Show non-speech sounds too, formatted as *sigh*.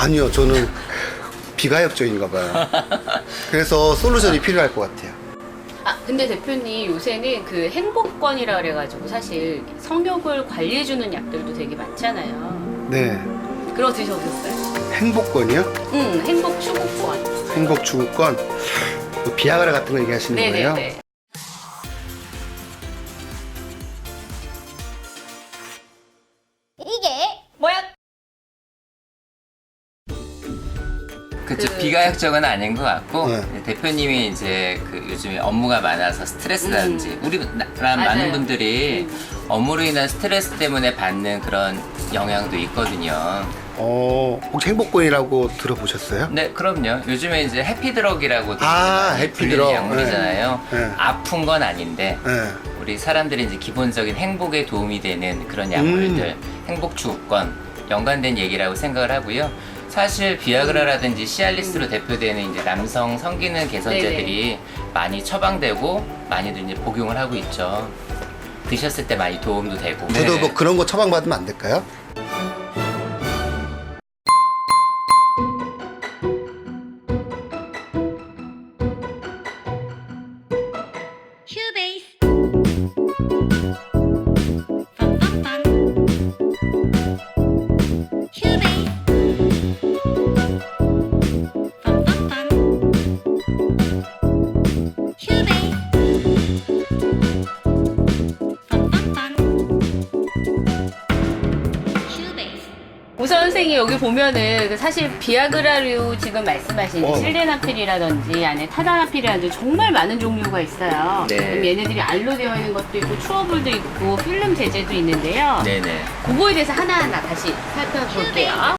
아니요, 저는 비가역적인가 봐요. *laughs* 그래서 솔루션이 필요할 것 같아요. 아 근데 대표님 요새는 그 행복권이라 그래가지고 사실 성욕을 관리해주는 약들도 되게 많잖아요. 네. 그거 드셔보셨어요? 행복권이요? 응, 행복 추구권. 행복 추구권. 뭐 비아그라 같은 거 얘기하시는 거예요? 네네네. 그쵸 그- 비가역적은 아닌 것 같고 네. 대표님이 이제 그 요즘에 업무가 많아서 스트레스라든지 우리 나- 라- 많은 음. 분들이 음. 업무로 인한 스트레스 때문에 받는 그런 영향도 있거든요. 어, 혹시 행복권이라고 들어보셨어요? 네, 그럼요. 요즘에 이제 해피드럭이라고 아, 해피드럭. 약물이잖아요. 네. 네. 아픈 건 아닌데 네. 우리 사람들이 이제 기본적인 행복에 도움이 되는 그런 약물들, 음. 행복 추구권 연관된 얘기라고 생각을 하고요. 사실 비아그라라든지 시알리스로 대표되는 이제 남성 성기능 개선제들이 많이 처방되고 많이들 이제 복용을 하고 있죠. 드셨을 때 많이 도움도 되고. 저도 네. 뭐 그런 거 처방받으면 안 될까요? 우선 선생님 여기 보면은 그 사실 비아그라류 지금 말씀하신 어. 실레나필이라든지 안에 타다나필이라든지 정말 많은 종류가 있어요. 네. 그럼 얘네들이 알로 되어 있는 것도 있고 추어불도 있고 필름 제제도 있는데요. 네네. 그거에 대해서 하나하나 다시 살펴볼게요.